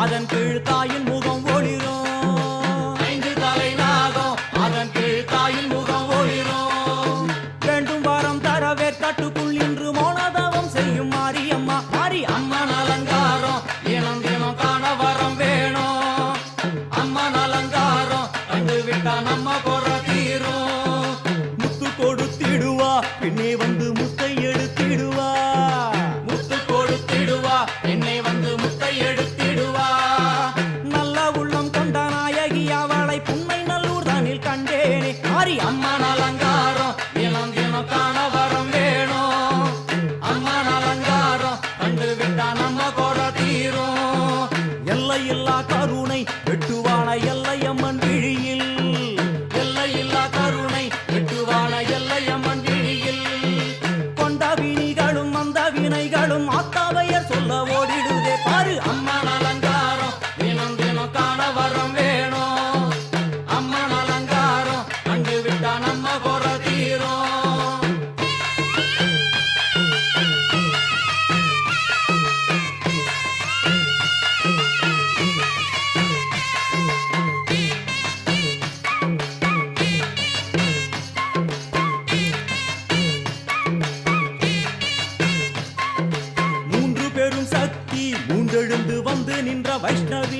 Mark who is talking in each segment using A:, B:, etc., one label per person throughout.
A: அதன் கீழ் தாயின் முகம் வந்து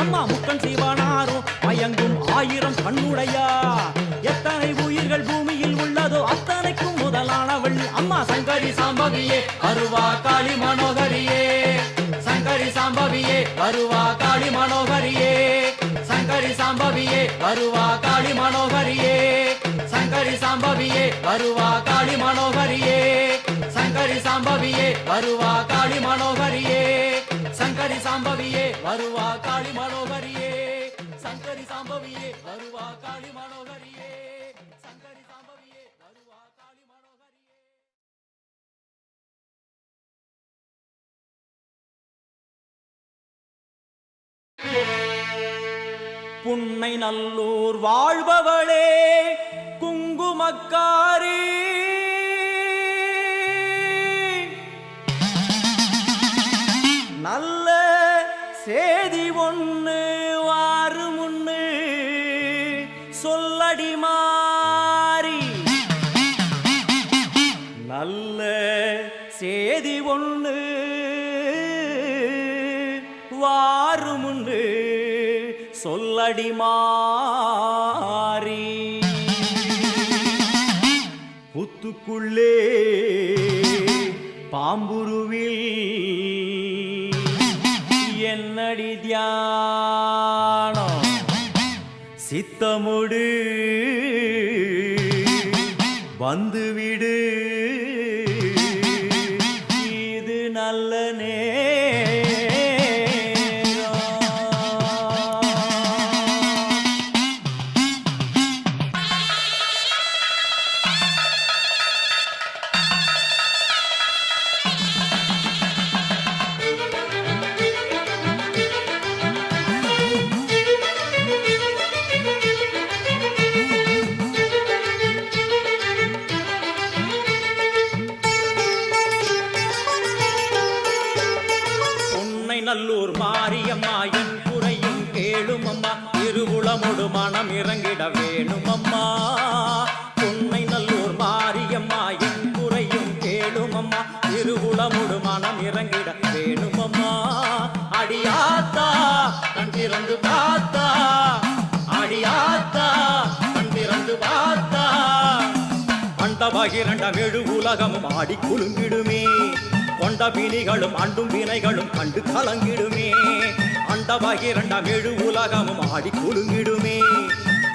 A: அம்மா முக்கன் சிவனாரும் மயங்கும் ஆயிரம் கண்ணுடையா? எத்தனை உயிர்கள் பூமியில் உள்ளதோ அத்தனைக்கும் முதலானவள் அம்மா சங்கரி சாம்பவியே அருவா காளி மனோகரியே. சங்கரி சாம்பவியே அருவா காளி மனோகரியே. சங்கரி சாம்பவியே அருவா காளி மனோகரியே. சங்கரி சாம்பவியே அருவா காளி மனோகரியே. சங்கரி சாம்பவியே அருவா காளி மனோகரியே. சங்கரி சாம்பவியே வருவா காளி மனோகரியே. சங்கரி சாம்பவியே வருவா காளி மனோகரியே. சங்கரி சாம்பவியே வருவா காளி மனோகரியே. புன்னை நல்லூர் வாழ்பவளே மாறி. நல்ல சேதி ஒன்று வாரு முன்னு சொல்லடி மாறி. புத்துக்குள்ளே பாம்புருவில் என்னடி தியானம்? சித்தமுடு வந்துவிடு. நல்லூர் மாரியம்மா என் குறையும் கேளும் அம்மா திருவுளமொடு மனம் இறங்கிட வேணும் அம்மா பொன்னை நல்லூர் மாரியம்மா என் குறையும் கேளும் அம்மா திருவுளமொடு மனம் இறங்கிட வேணும் அம்மா அடியாத்தா கண் பார்த்தா. அடியாத்தா கண் திறந்து பார்த்தா. அண்டவாகிரண்ட எழு உலகமும் ஆடி குலுங்கிடுமே. கொண்ட பிணிகளும் அண்டும் வினைகளும் கண்டு கலங்கிடுமே. அண்டபகிரண்டம் எழு உலகமும் ஆடி குலுங்கிடுமே.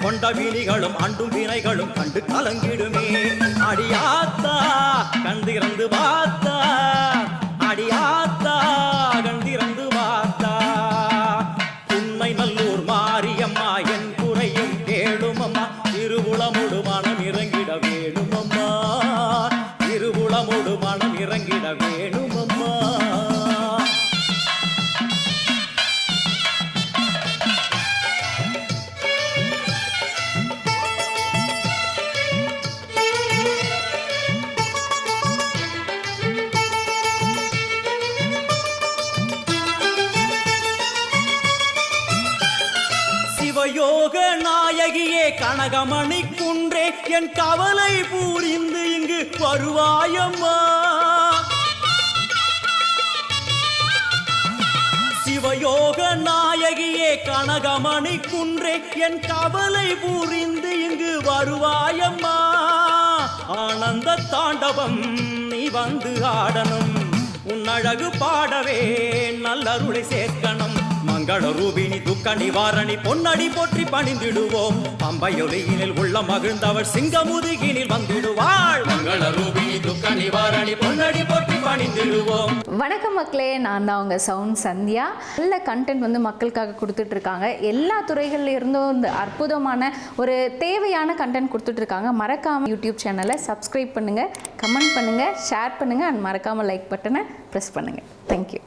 A: கொண்ட வினிகளும் அண்டும் வினைகளும் கண்டு கலங்கிடுமே. அடியாத்தா கண்டு இறந்து பார்த்தா அடியாத்தா சிவயோக நாயகியே கனகமணி குன்றே என் கவலை பூரிந்து இங்கு வருவாயம்மா. சிவயோக நாயகியே கனகமணி குன்றே என் கவலை பூரிந்து இங்கு வருவாயம்மா. ஆனந்த தாண்டவம் நீ வந்து ஆடணும். உன் அழகு பாடவே நல்லருளை சேர்க்கணும். மங்கள ரூபினி துக்க நிவாரணி பொன்னடி போற்றி பணிந்திடுவோம். பம்பையொலியினில் உள்ள மகிழ்ந்தவள் சிங்கமுதுகினில் வந்திடுவாள். மங்கள ரூபினி துக்க நிவாரணி பொன்னடி போற்றி பணிந்திடுவோம்.
B: வணக்கம் மக்களே நான் தான் உங்கள் சவுண்ட் சந்தியா. நல்ல கண்டென்ட் வந்து மக்களுக்காக கொடுத்துட்டு இருக்காங்க எல்லா துறைகள்ல இருந்தும் இந்த அற்புதமான ஒரு தேவையான கண்டென்ட் கொடுத்துட்டு இருக்காங்க மறக்காம யூடியூப் சேனலை சப்ஸ்கிரைப் பண்ணுங்க கமெண்ட் பண்ணுங்க ஷேர் பண்ணுங்க அண்ட் மறக்காம லைக் பட்டனை ப்ரெஸ் பண்ணுங்க. தேங்க்யூ